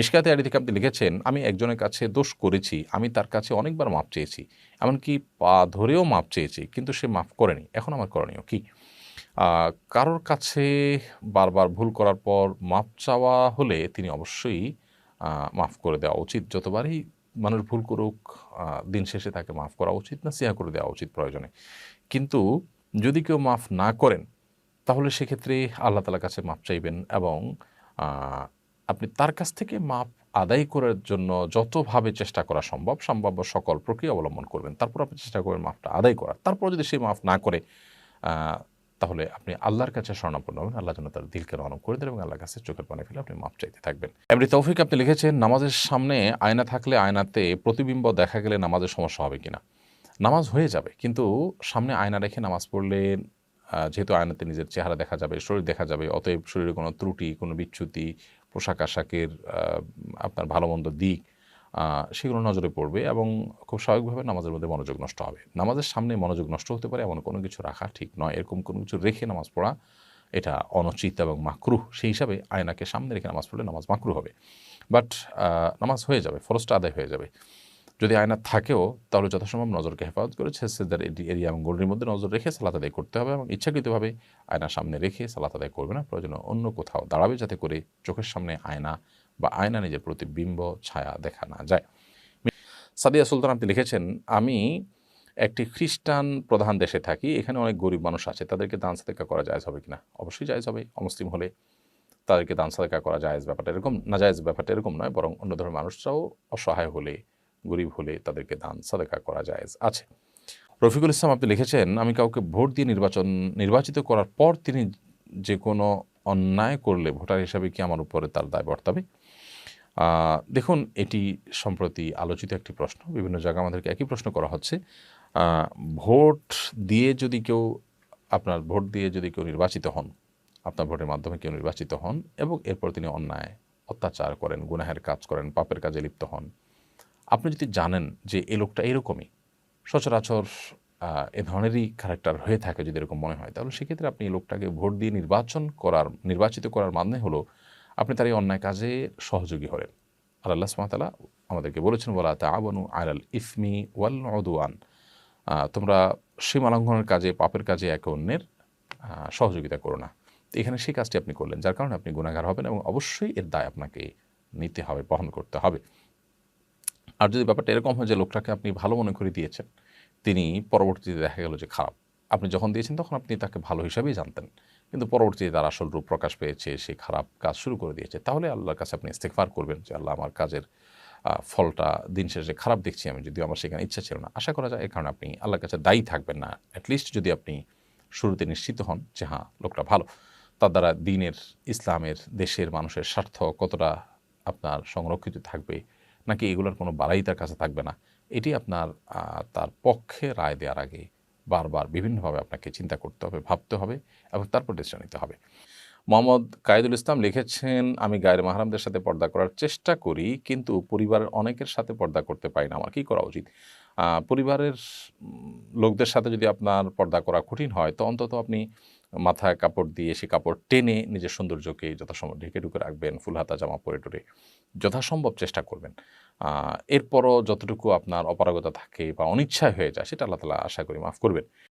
মিশকাতে আড়ি থেকে আপনি লিখেছেন, আমি একজনের কাছে দোষ করেছি, আমি তার কাছে অনেকবার মাপ চেয়েছি, এমনকি পা ধরেও মাপ চেয়েছি, কিন্তু সে মাফ করেনি। এখন আমার করণীয় কি? কারোর কাছে বারবার ভুল করার পর মাপ চাওয়া হলে তিনি অবশ্যই মাফ করে দেওয়া উচিত। যতবারই মানুষ ভুল করুক দিন শেষে তাকে মাফ করা উচিত না, সিয়া করে দেওয়া উচিত প্রয়োজনে। কিন্তু যদি কেউ মাফ না করেন, তাহলে সেক্ষেত্রে আল্লাহ তালার কাছে মাপ চাইবেন এবং আপনি তার কাছ থেকে মাপ আদায় করার জন্য যতভাবে চেষ্টা করা সম্ভব, সম্ভাব্য সকল প্রক্রিয়া অবলম্বন করবেন। তারপর আপনি চেষ্টা করবেন মাফটা আদায় করার। তারপর যদি সে মাফ না করে তাহলে আপনি আল্লাহর কাছে স্বর্ণাপন্ন হবেন। আল্লাহ যেন তার দিলকে নরম করে দেন এবং আল্লাহর কাছে চোখের পানি ফেলে আপনি মাপ চাইতে থাকবেন। এমনি তৌফিক আপনি লিখেছেন, নামাজের সামনে আয়না থাকলে আয়নাতে প্রতিবিম্ব দেখা গেলে নামাজের সমস্যা হবে কিনা? নামাজ হয়ে যাবে, কিন্তু সামনে আয়না রেখে নামাজ পড়লে যেহেতু আয়নাতে নিজের চেহারা দেখা যাবে, শরীর দেখা যাবে, অতএব শরীরে কোনো ত্রুটি, কোনো বিচ্যুতি পোশাক আশাকের আপনার ভালো মন্দ দিক সেগুলো নজরে পড়বে এবং খুব স্বাভাবিকভাবে নামাজের মধ্যে মনোযোগ নষ্ট হবে। নামাজের সামনে মনোযোগ নষ্ট হতে পারে, এমন কোনো কিছু রাখা ঠিক নয়। এরকম কোনো কিছু রেখে নামাজ পড়া, এটা অনুচিত এবং মাকরুহ। সেই হিসাবে আয়নাকে সামনে রেখে নামাজ পড়লে নামাজ মাকরু হবে। বাট নামাজ হয়ে যাবে, ফরজটা আদায় হয়ে যাবে। যদি আয়না থাকেও, তাহলে যথাসম্ভব নজরকে হেফাজত করে সেদার এরিয়া এবং গোল্ডের মধ্যে নজর রেখে সালাত আদায় করতে হবে এবং ইচ্ছাকৃতভাবে আয়নার সামনে রেখে সালাত আদায় করবে না। প্রয়োজন অন্য কোথাও দাঁড়াবে যাতে করে চোখের সামনে আয়না বা আয়না নিজের প্রতিবিম্ব ছায়া দেখা না যায়। সাদিয়া সুলতান আপনি লিখেছেন, আমি একটি খ্রিস্টান প্রধান দেশে থাকি, এখানে অনেক গরিব মানুষ আছে, তাদেরকে দান সাদেকা করা যায় হবে কিনা? অবশ্যই জায়জ হবে। অমুসলিম হলে তাদেরকে দান সাদেকা করা যায় ব্যাপারটা এরকম না জায়েজ ব্যাপারটা এরকম নয়, বরং অন্য ধরনের মানুষরাও অসহায় হলে গরিব হলে তাদেরকে দান, সাদেকা করা যায় আছে রফিকুল ইসলাম আপনি লিখেছেন, আমি কাউকে ভোট দিয়ে নির্বাচন, নির্বাচিত করার পর তিনি যে কোনো অন্যায় করলে ভোটার হিসাবে কি আমার উপরে তার দায় বর্তাবে? দেখুন, এটি সম্প্রতি আলোচিত একটি প্রশ্ন, বিভিন্ন জায়গায় আমাদেরকে একই প্রশ্ন করা হচ্ছে। ভোট দিয়ে যদি কেউ, আপনার ভোট দিয়ে যদি কেউ নির্বাচিত হন, আপনার ভোটের মাধ্যমে কেউ নির্বাচিত হন এবং এরপর তিনি অন্যায়, অত্যাচার করেন, গুনাহের কাজ করেন, পাপের কাজে লিপ্ত হন আপনি যদি জানেন যে এই লোকটা এরকমই সচরাচর এ ধরনেরই ক্যারেক্টার হয়ে থাকে যদি এরকম মনে হয় তাহলে সেক্ষেত্রে আপনি এই লোকটাকে ভোট দিয়ে নির্বাচন করার নির্বাচিত করার মানে হলো আপনি তার এই অন্যায় কাজে সহযোগী হলেন। আর আল্লাহ সুমাতালা আমাদেরকে বলেছেন বলা তাআবানু আলাল ইসমি ওয়াল আহ, তোমরা সীমালঙ্ঘনের কাজে পাপের কাজে একে অন্যের সহযোগিতা করো না। তো এখানে সেই কাজটি আপনি করলেন যার কারণে আপনি গুণাগার হবেন এবং অবশ্যই এর দায় আপনাকে নিতে হবে বহন করতে হবে। আর যদি ব্যাপারটা এরকম হয় যে লোকটাকে আপনি ভালো মনে করে দিয়েছেন, তিনি পরবর্তীতে দেখা গেল যে খারাপ। আপনি যখন দিয়েছেন তখন আপনি তাকে ভালো হিসাবেই জানতেন। কিন্তু পরবর্তীতে তার আসল রূপ প্রকাশ পেয়েছে, সে খারাপ কাজ শুরু করে দিয়েছে। তাহলে আল্লাহর কাছে আপনি ইস্তেকফার করবেন যে আল্লাহ আমার কাজের ফলটা দিন শেষে খারাপ দেখছি আমি, যদিও আমার সেখানে ইচ্ছা ছিল না। আশা করা যায় এই কারণে আপনি আল্লাহর কাছে দায়ী থাকবেন না। অ্যাটলিস্ট যদি আপনি শুরুতে নিশ্চিত হন যে হ্যাঁ লোকটা ভালো। তার দ্বারা দিনের ইসলামের, দেশের মানুষের স্বার্থ কতটা আপনার সংরক্ষিত থাকবে নাকি এগুলোর কোনো বাড়াই তার কাছে থাকবে না? এটি আপনার তার পক্ষে রায় দেওয়ার আগে বারবার বিভিন্নভাবে আপনাকে চিন্তা করতে হবে, ভাবতে হবে এবং তারপর ডিসিশন নিতে হবে। মোহাম্মদ কায়েদুল ইসলাম লিখেছেন, আমি গায়ের মাহারামদের সাথে পর্দা করার চেষ্টা করি, কিন্তু পরিবারের অনেকের সাথে পর্দা করতে পারি না। আমার কী করা উচিত? পরিবারের লোকদের সাথে যদি আপনার পর্দা করা কঠিন হয়, তো অন্তত আপনি মাথায় কাপড় দিয়ে সে কাপড় টেনে নিজের সৌন্দর্যকে যথাসম্ভব ঢেকে ঢুকে রাখবেন, ফুল হাতা, জামা পরে টরে যথাসম্ভব চেষ্টা করবেন। এরপরও যতটুকু আপনার অপারগতা থাকে বা অনিচ্ছায় হয়ে যায়, সেটা আল্লাহ তালা আশা করি মাফ করবেন।